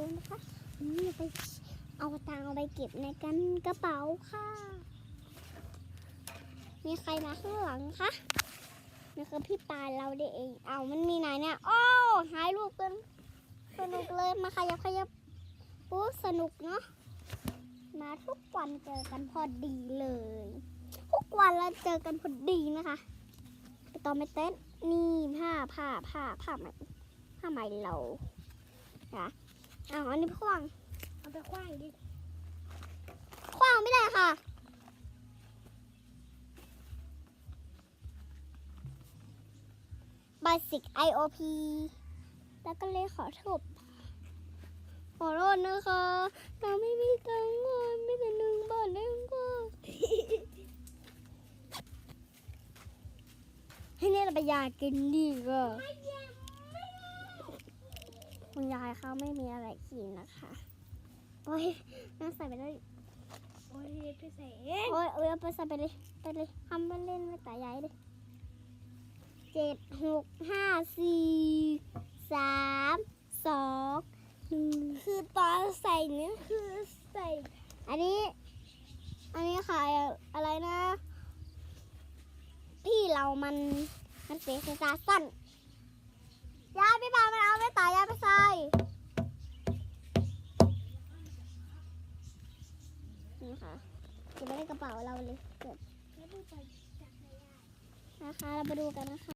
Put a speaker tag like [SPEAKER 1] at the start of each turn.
[SPEAKER 1] เลยนะคะนี่ไปเอาตังเอาไปเก็บในกันกระเป๋าค่ะ มีใครมาข้างหลังคะนี่คือพี่ปานเราได้เอง เอามันมีไหนเนี่ย โอ้หายรูปกัน สนุกเลยมาขยับขยับโอ้สนุกเนาะ มาทุกวันเจอกันพอดีเลย ทุกวันเราเจอกันพอดีนะคะ ไปต่อไม่เต้น นี่ผ้าผ้าผ้าผ้าไหมผ้าไหมเราค่ะ อ้าวอันนี้ขว้าง
[SPEAKER 2] เอาไปคว้างดิ
[SPEAKER 1] ขว้างไม่ได้ค่ะ Basic IOP แล้วก็เลยขอโทษขอโทษนะคะเราไม่มีตังค์เงินไม่แต่หนึ่งบาทเองก็ให้เนี่ยเราไปยากินดีก็ คุณยายเขาไม่มีอะไรกินนะคะโอ้ยน่าใส่ไปเลย
[SPEAKER 2] โอ้ยไปใส่เอ
[SPEAKER 1] โอ้ยเอาไปใส่ไปเลยไปเลยทำมาเล่นไม่ตายใหญ่เลยเจ็ดหกห้าสี่สามสองหนึ่ง
[SPEAKER 2] คือตอนใส่นี่คือใส่
[SPEAKER 1] อันนี้ อันนี้ขายอะไรนะ พี่เรามันมันเสียสายตาสั้นยายพี่ปามันเอา นี่ค่ะเก็บไว้ในกระเป๋าเราเลยเก็บ
[SPEAKER 2] แล้วดูไปจากไหนอะ
[SPEAKER 1] นะคะ เราไปดูกันนะคะ